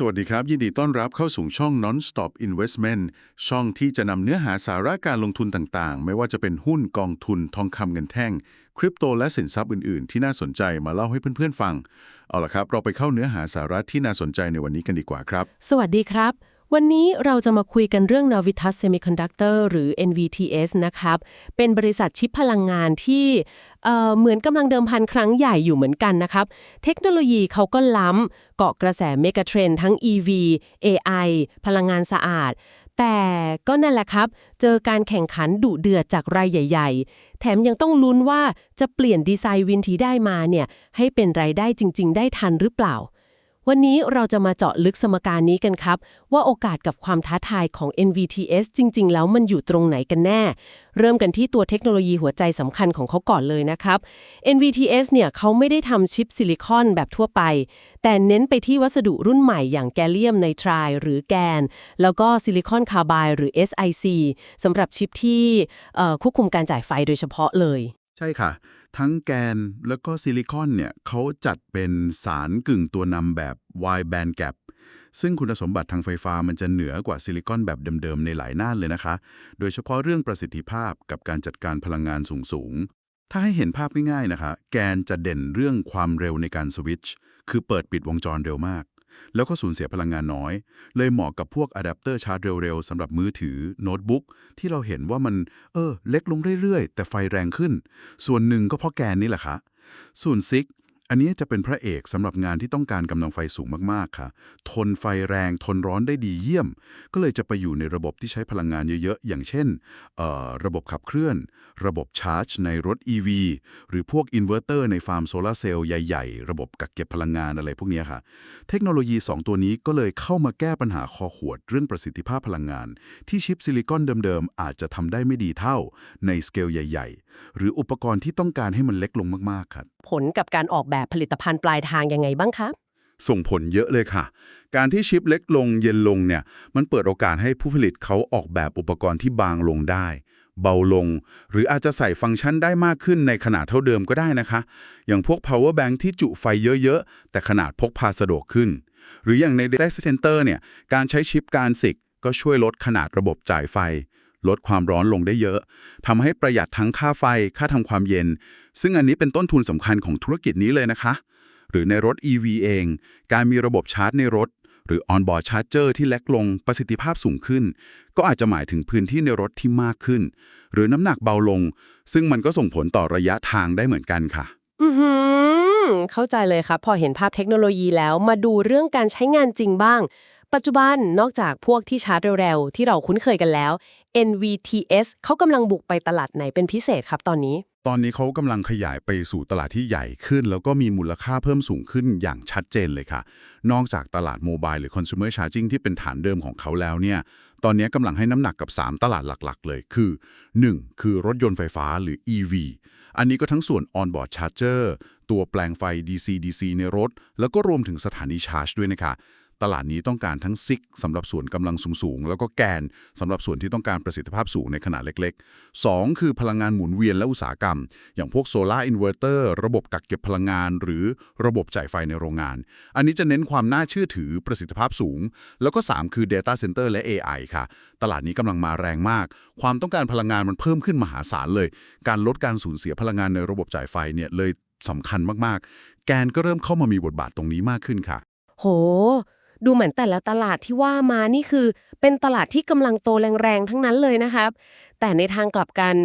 สวัสดีครับ ยินดีต้อนรับเข้าสู่ช่อง Non-Stop Investment ช่องที่จะนำเนื้อหาสาระการลงทุนต่างๆ ไม่ว่าจะเป็นหุ้นกองทุนทองคำเงินแท่ง คริปโตและสินทรัพย์อื่นๆ ที่น่าสนใจมาเล่าให้เพื่อนๆฟัง เอาละครับ เราไปเข้าเนื้อหาสาระที่น่าสนใจในวันนี้กันดีกว่าครับ สวัสดีครับ วันนี้เราจะมาคุยกันเรื่อง Navitas Semiconductor หรือ NVTS นะครับ เป็นบริษัทชิปพลังงานที่เอ่อเหมือนกำลังเดิมพันครั้งใหญ่อยู่เหมือนกันนะครับ เทคโนโลยีเขาก็ล้ำเกาะกระแสเมกะเทรนทั้ง EV AI พลังงานสะอาด แต่ก็นั่นแหละครับ เจอการแข่งขันดุเดือดจากรายใหญ่ ๆ แถมยังต้องลุ้นว่าจะเปลี่ยนดีไซน์วินที่ได้มาเนี่ยให้เป็นรายได้จริง ๆ ได้ทันหรือเปล่า วันนี้เราจะมาเจาะลึกสมการนี้กันครับ ว่าโอกาสกับความท้าทายของ NVTS จริง ๆ แล้วมันอยู่ตรงไหนกันแน่ เริ่มกันที่ตัวเทคโนโลยีหัวใจสำคัญของเขาก่อนเลยนะครับ NVTS เนี่ยเขาไม่ได้ทำชิปซิลิคอนแบบทั่วไป แต่เน้นไปที่วัสดุรุ่นใหม่อย่างแกลเลียมไนไตรหรือแกน แล้วก็ซิลิคอนคาร์บายหรือ SiC สำหรับชิปที่ควบคุมการจ่ายไฟโดยเฉพาะเลย ใช่ค่ะ ทั้งแกนแล้วก็ซิลิคอนเนี่ยเขาจัดเป็นสารกึ่งตัวนำแบบ wide band gap ซึ่งคุณสมบัติทางไฟฟ้ามันจะเหนือกว่าซิลิคอนแบบเดิมๆ ในหลายน่านเลยนะคะ โดยเฉพาะเรื่องประสิทธิภาพกับการจัดการพลังงานสูงๆ ถ้าให้เห็นภาพง่ายๆนะคะ แกนจะเด่นเรื่องความเร็วในการสวิตช์ คือเปิดปิดวงจรเร็วมาก แล้วก็สูญเสียพลังงานน้อย เลยเหมาะกับพวกอะแดปเตอร์ชาร์จเร็วๆสำหรับมือถือโน้ตบุ๊กที่เราเห็นว่ามันเออเล็กลงเรื่อยๆ แต่ไฟแรงขึ้น ส่วนหนึ่งก็เพราะแกนนี่แหละค่ะส่วนซิก อันนี้จะเป็นพระเอกสำหรับงานที่ต้องการกำลังไฟสูงมากๆค่ะ ทนไฟแรงทนร้อนได้ดีเยี่ยม ก็เลยจะไปอยู่ในระบบที่ใช้พลังงานเยอะๆ อย่างเช่น ระบบขับเคลื่อน ระบบชาร์จในรถ EV หรือพวกอินเวอร์เตอร์ในฟาร์มโซลาร์เซลล์ใหญ่ๆ ระบบกักเก็บพลังงานอะไรพวกนี้ค่ะ เทคโนโลยี 2 ตัวนี้ก็เลยเข้ามาแก้ปัญหาคอขวดเรื่องประสิทธิภาพพลังงาน ที่ชิปซิลิคอนเดิมๆอาจจะทำได้ไม่ดีเท่าในสเกลใหญ่ ๆ หรืออุปกรณ์ที่ต้องการให้มันเล็กลงมากๆครับผลกับการออกแบบผลิตภัณฑ์ปลายทางยังไงบ้างคะส่งผลเยอะเลยค่ะ การที่ชิปเล็กลงเย็นลงเนี่ย มันเปิดโอกาสให้ผู้ผลิตเขาออกแบบอุปกรณ์ที่บางลงได้ เบาลง หรืออาจจะใส่ฟังก์ชันได้มากขึ้นในขนาดเท่าเดิมก็ได้นะคะ อย่างพวก power bank ที่จุไฟเยอะๆ แต่ขนาดพกพาสะดวกขึ้น หรืออย่างใน data center เนี่ย การใช้ชิปการสิกก็ช่วยลดขนาดระบบจ่ายไฟ ลดความร้อนลงได้เยอะทำให้ประหยัดทั้งค่าไฟค่าทำความเย็น ซึ่งอันนี้เป็นต้นทุนสำคัญของธุรกิจนี้เลยนะคะ หรือในรถ EV เอง การมีระบบชาร์จในรถ หรือ on-board charger ที่เล็กลงประสิทธิภาพสูงขึ้น ก็อาจจะหมายถึงพื้นที่ในรถที่มากขึ้น หรือน้ำหนักเบาลง ซึ่งมันก็ส่งผลต่อระยะทางได้เหมือนกันค่ะ อือเข้าใจเลยครับพอเห็นภาพเทคโนโลยีแล้วมาดูเรื่องการใช้งานจริงบ้างปัจจุบันนอกจากพวกที่ชาร์จเร็วๆ ที่เราคุ้นเคยกันแล้ว NVTS เขากำลังบุกไปตลาดไหนเป็นพิเศษครับตอนนี้ ตอนนี้เขากำลังขยายไปสู่ตลาดที่ใหญ่ขึ้น แล้วก็มีมูลค่าเพิ่มสูงขึ้นอย่างชัดเจนเลยค่ะ นอกจากตลาดโมบายหรือ consumer charging ที่เป็นฐานเดิมของเขาแล้วเนี่ย ตอนนี้กำลังให้น้ำหนักกับ 3 ตลาดหลักๆ เลยคือ 1. คือรถยนต์ไฟฟ้าหรือ EV อันนี้ก็ทั้งส่วน on-board charger ตัวแปลงไฟ DC-DC ในรถ แล้วก็รวมถึงสถานีชาร์จด้วยนะคะ ตลาดนี้ต้องการทั้งซิกสำหรับส่วนกำลังสูงๆ แล้วก็แกนสำหรับส่วนที่ต้องการประสิทธิภาพสูงในขนาดเล็กๆ 2. คือพลังงานหมุนเวียนและอุตสาหกรรม อย่างพวกโซลาร์อินเวอร์เตอร์ระบบกักเก็บพลังงาน หรือระบบจ่ายไฟในโรงงาน อันนี้จะเน้นความน่าเชื่อถือประสิทธิภาพสูง แล้วก็ 3 คือ Data Center และ AI ค่ะ ตลาดนี้กำลังมาแรงมาก ความต้องการพลังงานมันเพิ่มขึ้นมหาศาลเลย การลดการสูญเสียพลังงานในระบบจ่ายไฟเนี่ยเลยสำคัญมากๆ แกนก็เริ่มเข้ามามีบทบาทตรงนี้มากขึ้นค่ะ โห ดูเหมือนแต่ละตลาดที่ว่ามานี่คือ เป็นตลาดที่กำลังโตแรงๆทั้งนั้นเลยนะครับ แต่ในทางกลับกัน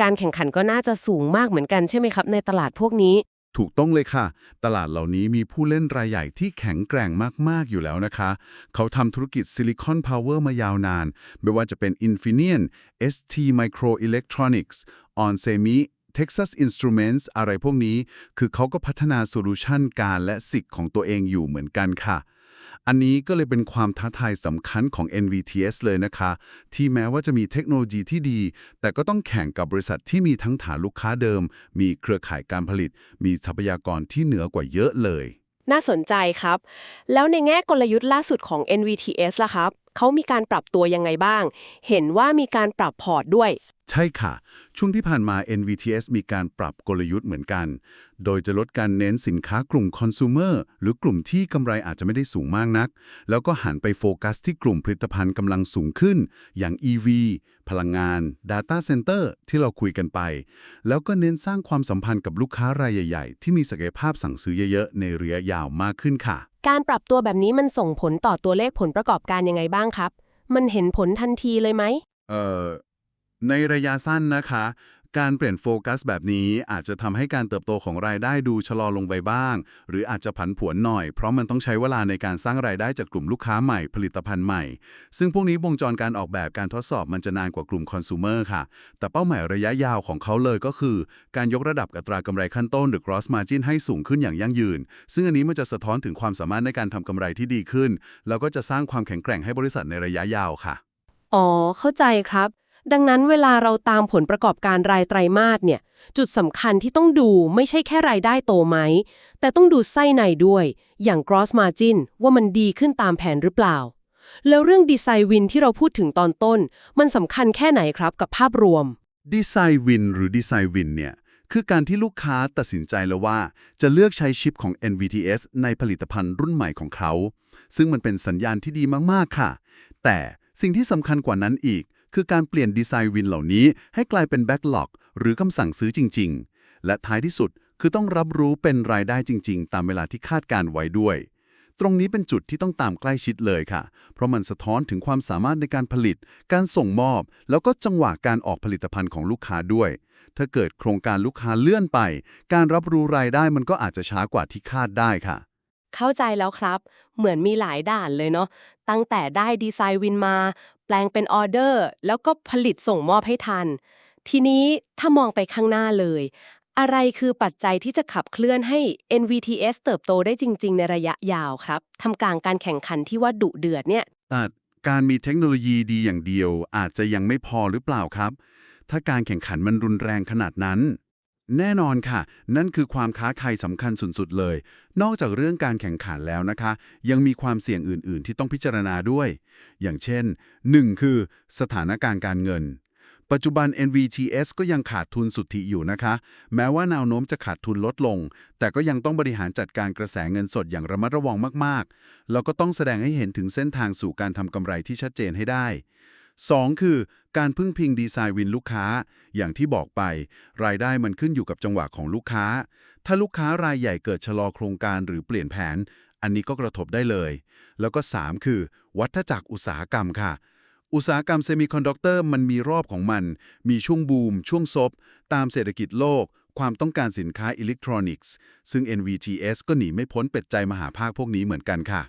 การแข่งขันก็น่าจะสูงมากเหมือนกันใช่ไหมครับ ในตลาดพวกนี้ ถูกต้องเลยค่ะ ตลาดเหล่านี้มีผู้เล่นรายใหญ่ที่แข็งแกร่งมาก ๆ อยู่แล้วนะคะ เขาทำธุรกิจซิลิคอนพาวเวอร์มายาวนาน ไม่ว่าจะเป็น Infineon ST Microelectronics onsemi Texas Instruments อะไรพวกนี้ คือเขาก็พัฒนาโซลูชันการและสิกของตัวเองอยู่เหมือนกันค่ะ อันนี้ก็เลยเป็นความท้าทายสำคัญของ NVTS เลยนะคะ ที่แม้ว่าจะมีเทคโนโลยีที่ดี แต่ก็ต้องแข่งกับบริษัทที่มีทั้งฐานลูกค้าเดิม มีเครือข่ายการผลิต มีทรัพยากรที่เหนือกว่าเยอะเลย น่าสนใจครับ แล้วในแง่กลยุทธ์ล่าสุดของ NVTS ล่ะครับ เขามีการปรับตัวยังไงบ้าง เห็นว่ามีการปรับพอร์ตด้วย ใช่ค่ะ ช่วงที่ผ่านมา NVTS มีการปรับกลยุทธ์เหมือนกัน โดยจะลดการเน้นสินค้ากลุ่มคอน sumer หรือกลุ่มที่กำไรอาจจะไม่ได้สูงมากนัก แล้วก็หันไปโฟกัสที่กลุ่มผลิตภัณฑ์กำลังสูงขึ้น อย่าง EV พลังงาน Data Center ที่เราคุยกันไป แล้วก็เน้นสร้างความสัมพันธ์กับลูกค้ารายใหญ่ ๆ ที่มีศักยภาพสั่งซื้อเยอะๆ ในระยะยาวมากขึ้นค่ะ การปรับตัวแบบนี้มันส่งผลต่อตัวเลขผลประกอบการยังไงบ้างครับ มันเห็นผลทันทีเลยไหม เอ่อ ในระยะสั้นนะคะ การเปลี่ยนโฟกัสแบบนี้อาจจะทำให้การเติบโตของรายได้ดูชะลอลงไปบ้าง หรืออาจจะผันผวนหน่อย เพราะมันต้องใช้เวลาในการสร้างรายได้จากกลุ่มลูกค้าใหม่ผลิตภัณฑ์ใหม่ ซึ่งพวกนี้วงจรการออกแบบการทดสอบมันจะนานกว่ากลุ่มคอน sumer ค่ะ แต่เป้าหมายระยะยาวของเขาเลยก็คือ การยกระดับอัตรากำไรขั้นต้นหรือ cross margin ให้สูงขึ้นอย่างยั่งยืน ซึ่งอันนี้มันจะสะท้อนถึงความสามารถในการทำกำไรที่ดีขึ้น แล้วก็จะสร้างความแข็งแกร่งให้บริษัทในระยะยาวค่ะ อ๋อ เข้าใจครับ ดังนั้นเวลาเราตามผลประกอบการรายไตรมาสเนี่ย จุดสำคัญที่ต้องดูไม่ใช่แค่รายได้โตไหม แต่ต้องดูไส้ในด้วย อย่าง gross margin ว่ามันดีขึ้นตามแผนหรือเปล่า แล้วเรื่องดีไซน์วินที่เราพูดถึงตอนต้น มันสำคัญแค่ไหนครับกับภาพรวมดีไซน์วินหรือดีไซน์วินเนี่ยคือการที่ลูกค้าตัดสินใจแล้วว่า จะเลือกใช้ชิปของ NVTS ในผลิตภัณฑ์รุ่นใหม่ของเขา ซึ่งมันเป็นสัญญาณที่ดีมาก ๆ ค่ะ แต่สิ่งที่สำคัญกว่านั้นอีก คือการเปลี่ยนดีไซน์วินเหล่านี้ให้กลายเป็นแบ็กหลอกหรือคำสั่งซื้อจริง ๆ และท้ายที่สุดคือต้องรับรู้เป็นรายได้จริง ๆ ตามเวลาที่คาดการไว้ด้วย ตรงนี้เป็นจุดที่ต้องตามใกล้ชิดเลยค่ะ เพราะมันสะท้อนถึงความสามารถในการผลิต การส่งมอบ แล้วก็จังหวะการออกผลิตภัณฑ์ของลูกค้าด้วย ถ้าเกิดโครงการลูกค้าเลื่อนไป การรับรู้รายได้มันก็อาจจะช้ากว่าที่คาดได้ค่ะเข้าใจแล้วครับ เหมือนมีหลายด่านเลยเนาะ ตั้งแต่ได้ดีไซน์วินมา ลงเป็นออเดอร์ แล้วก็ผลิตส่งมอบให้ทัน ทีนี้ถ้ามองไปข้างหน้าเลย อะไรคือปัจจัยที่จะขับเคลื่อนให้ NVTS เติบโตได้จริง ๆ ในระยะยาวครับทำกลางการแข่งขันที่ว่าดุเดือดเนี่ยแต่การมีเทคโนโลยีดีอย่างเดียว อาจจะยังไม่พอหรือเปล่าครับ ถ้าการแข่งขันมันรุนแรงขนาดนั้น แน่นอนค่ะ นั่นคือความค้าใครสำคัญสุดๆเลย นอกจากเรื่องการแข่งขันแล้วนะคะ ยังมีความเสี่ยงอื่นๆ ที่ต้องพิจารณาด้วย อย่างเช่น 1. คือ สถานการณ์การเงิน ปัจจุบัน NVTS ก็ยังขาดทุนสุทธิอยู่นะคะ แม้ว่าแนวโน้มจะขาดทุนลดลง แต่ก็ยังต้องบริหารจัดการกระแสเงินสดอย่างระมัดระวังมากๆ แล้วก็ต้องแสดงให้เห็นถึงเส้นทางสู่การทำกำไรที่ชัดเจนให้ได้ 2. คือ การพึ่งพิงดีไซน์วินลูกค้า อย่างที่บอกไป รายได้มันขึ้นอยู่กับจังหวะของลูกค้า ถ้าลูกค้ารายใหญ่เกิดชะลอโครงการหรือเปลี่ยนแผน อันนี้ก็กระทบได้เลย แล้วก็ 3 คือ วัฏจักรอุตสาหกรรมค่ะ อุตสาหกรรมเซมิคอนดักเตอร์มันมีรอบของมัน มีช่วงบูม ช่วงซบ ตามเศรษฐกิจโลก ความต้องการสินค้าอิเล็กทรอนิกส์ ซึ่ง NVTS ก็หนีไม่พ้นเป็ดใจมหาภาคพวกนี้เหมือนกันค่ะ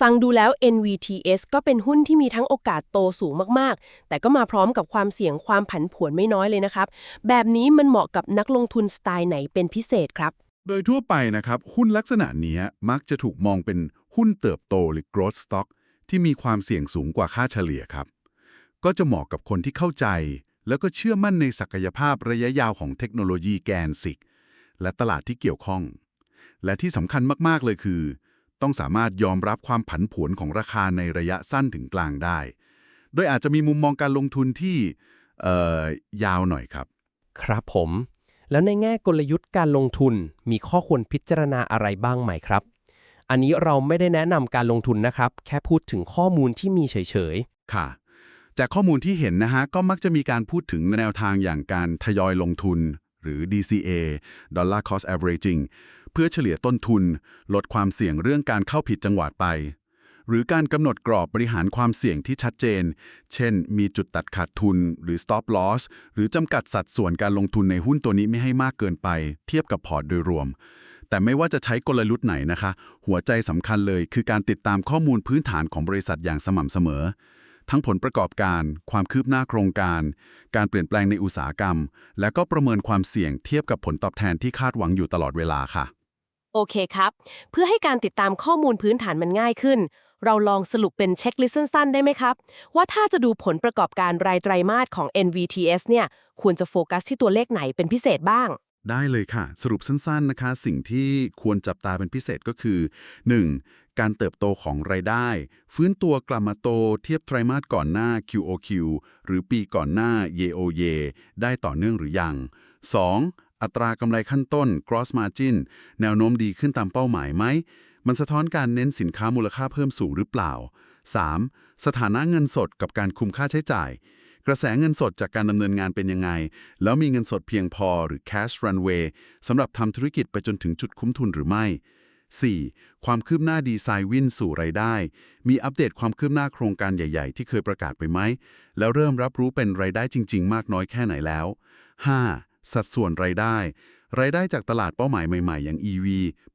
ฟังดูแล้ว NVTS ก็เป็นหุ้นที่มีทั้งโอกาสโตสูงมากๆ แต่ก็มาพร้อมกับความเสี่ยงความผันผวนไม่น้อยเลยนะครับ แบบนี้มันเหมาะกับนักลงทุนสไตล์ไหนเป็นพิเศษครับ โดยทั่วไปนะครับ หุ้นลักษณะนี้มักจะถูกมองเป็นหุ้นเติบโตหรือ growth stock ที่มีความเสี่ยงสูงกว่าค่าเฉลี่ยครับ ก็จะเหมาะกับคนที่เข้าใจ แล้วก็เชื่อมั่นในศักยภาพระยะยาวของเทคโนโลยีแกนสิกและตลาดที่เกี่ยวข้อง และที่สำคัญมากๆเลยคือ ต้องสามารถยอมรับความผันผวนของราคาในระยะสั้นถึงกลางได้ โดยอาจจะมีมุมมองการลงทุนที่เอ่อยาวหน่อยครับ ครับผม แล้วในแง่กลยุทธ์การลงทุนมีข้อควรพิจารณาอะไรบ้างไหมครับ อันนี้เราไม่ได้แนะนำการลงทุนนะครับ แค่พูดถึงข้อมูลที่มีเฉยค่ะ จากข้อมูลที่เห็นนะฮะก็มักจะมีการพูดถึงแนวทางอย่างการทยอยลงทุน หรือ DCA Dollar Cost Averaging เพื่อเฉลี่ยต้นทุน ลดความเสี่ยงเรื่องการเข้าผิดจังหวะไป หรือการกำหนดกรอบบริหารความเสี่ยงที่ชัดเจน เช่น มีจุดตัดขาดทุน หรือ stop loss หรือจำกัดสัดส่วนการลงทุนในหุ้นตัวนี้ไม่ให้มากเกินไป เทียบกับพอร์ตโดยรวมแต่ไม่ว่าจะใช้กลยุทธ์ไหนนะคะ หัวใจสำคัญเลยคือการติดตามข้อมูลพื้นฐานของบริษัทอย่างสม่ำเสมอ ทั้งผลประกอบการ ความคืบหน้าโครงการ การเปลี่ยนแปลงในอุตสาหกรรม และก็ประเมินความเสี่ยงเทียบกับผลตอบแทนที่คาดหวังอยู่ตลอดเวลาค่ะ โอเคครับ เพื่อให้การติดตามข้อมูลพื้นฐานมันง่ายขึ้น เราลองสรุปเป็นเช็คลิสต์สั้นๆได้ไหมครับ ว่าถ้าจะดูผลประกอบการรายไตรมาสของ NVTS เนี่ยควรจะโฟกัสที่ตัวเลขไหนเป็นพิเศษบ้างได้เลยค่ะ สรุปสั้นๆนะคะ สิ่งที่ควรจับตาเป็นพิเศษก็คือ 1. การเติบโตของรายได้ ฟื้นตัวกลับมาโตเทียบไตรมาสก่อนหน้า QOQ หรือปีก่อนหน้า YOY ได้ต่อเนื่องหรือยัง 2. อัตรากำไรขั้นต้น gross margin แนวโน้มดีขึ้นตามเป้าหมายไหม มันสะท้อนการเน้นสินค้ามูลค่าเพิ่มสูงหรือเปล่า 3. สถานะเงินสดกับการคุมค่าใช้จ่าย กระแสเงินสดจากการดำเนินงานเป็นยังไง แล้วมีเงินสดเพียงพอหรือ cash runway สำหรับทำธุรกิจไปจนถึงจุดคุ้มทุนหรือไม่ 4. ความคืบหน้าดีไซน์วินสู่รายได้ มีอัปเดตความคืบหน้าโครงการใหญ่ๆ ที่เคยประกาศไปไหม แล้วเริ่มรับรู้เป็นรายได้จริง ๆ มากน้อยแค่ไหนแล้ว 5. สัดส่วนรายได้ รายได้จากตลาดเป้าหมายใหม่ ๆ อย่าง EV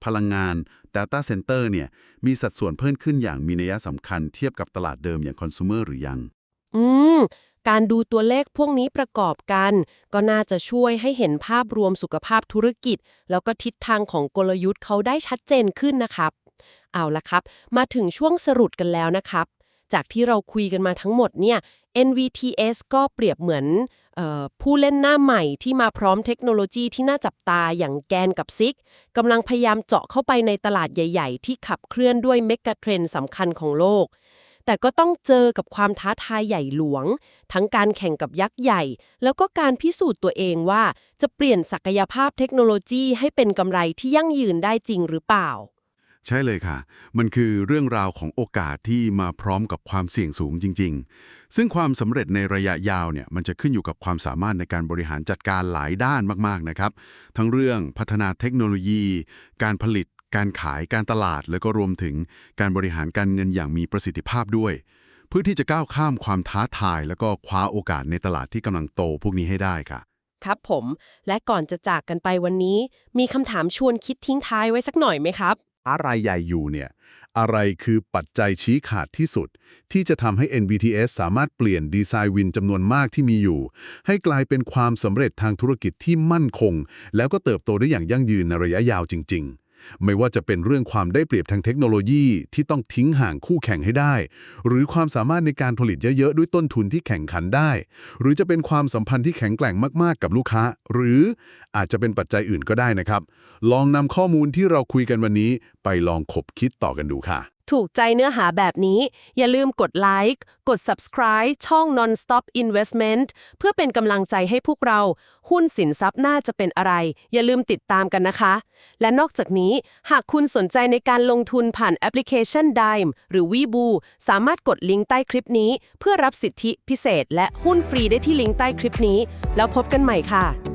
พลังงาน Data Center เนี่ย มีสัดส่วนเพิ่มขึ้นอย่างมีนัยสำคัญเทียบกับตลาดเดิมอย่าง Consumer หรือยัง อืม การดูตัวเลขพวกนี้ประกอบกัน ก็น่าจะช่วยให้เห็นภาพรวมสุขภาพธุรกิจ แล้วก็ทิศทางของกลยุทธ์เขาได้ชัดเจนขึ้นนะครับ เอาละครับ มาถึงช่วงสรุปกันแล้วนะครับ จากที่เราคุยกันมาทั้งหมดเนี่ย NVTS ก็เปรียบเหมือนออผู้เล่นหน้าใหม่ที่มาพร้อมเทคโนโลยีที่น่าจับตาอย่างแกนกับซิกกำลังพยายามเจาะเข้าไปในตลาดใหญ่ ๆ ที่ขับเคลื่อนด้วยเมกะเทรนสำคัญของโลก แต่ก็ต้องเจอกับความท้าทายใหญ่หลวง ทั้งการแข่งกับยักษ์ใหญ่ แล้วก็การพิสูจน์ตัวเองว่า จะเปลี่ยนศักยภาพเทคโนโลยีให้เป็นกำไรที่ยั่งยืนได้จริงหรือเปล่า ใช่เลยค่ะ มันคือเรื่องราวของโอกาสที่มาพร้อมกับความเสี่ยงสูงจริง ๆ ซึ่งความสำเร็จในระยะยาวเนี่ยมันจะขึ้นอยู่กับความสามารถในการบริหารจัดการหลายด้านมากๆนะครับ ทั้งเรื่องพัฒนาเทคโนโลยี การผลิต การขายการตลาดแล้วก็รวมถึงการบริหารการเงินอย่างมีประสิทธิภาพด้วย เพื่อที่จะก้าวข้ามความท้าทาย แล้วก็คว้าโอกาสในตลาดที่กำลังโตพวกนี้ให้ได้ค่ะ ครับผม และก่อนจะจากกันไปวันนี้ มีคำถามชวนคิดทิ้งท้ายไว้สักหน่อยไหมครับ อะไรใหญ่อยู่เนี่ยอะไรคือปัจจัยชี้ขาดที่สุด ที่จะทำให้ NBTS สามารถเปลี่ยนดีไซน์วินจำนวนมากที่มีอยู่ ให้กลายเป็นความสำเร็จทางธุรกิจที่มั่นคง แล้วก็เติบโตได้อย่างยั่งยืนในระยะยาวจริง ๆ ไม่ว่าจะเป็นเรื่องความได้เปรียบทางเทคโนโลยีที่ต้องทิ้งห่างคู่แข่งให้ได้ หรือความสามารถในการผลิตเยอะๆ ด้วยต้นทุนที่แข่งขันได้ หรือจะเป็นความสัมพันธ์ที่แข็งแกร่งมากๆ กับลูกค้า หรืออาจจะเป็นปัจจัยอื่นก็ได้นะครับ ลองนำข้อมูลที่เราคุยกันวันนี้ไปลองขบคิดต่อกันดูค่ะ ถูกใจเนื้อหาแบบนี้ อย่าลืมกดไลค์กด subscribe ช่อง Non-Stop Investment เพื่อเป็นกำลังใจให้พวกเรา หุ้นสินทรัพย์น่าจะเป็นอะไร อย่าลืมติดตามกันนะคะ และนอกจากนี้ หากคุณสนใจในการลงทุนผ่านแอปพลิเคชัน Dime หรือ Webu สามารถกดลิงก์ใต้คลิปนี้ เพื่อรับสิทธิพิเศษ และหุ้นฟรีได้ที่ลิงก์ใต้คลิปนี้ แล้วพบกันใหม่ค่ะ